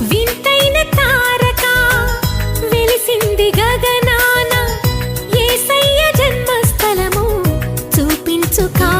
వింతైన తారక జన్మస్థలము చూపించు కా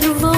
little voice.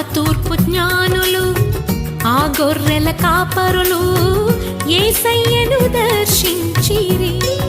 తూర్పు జ్ఞానులు ఆ గొర్రెల కాపరులు ఏసయ్యను దర్శించిరి.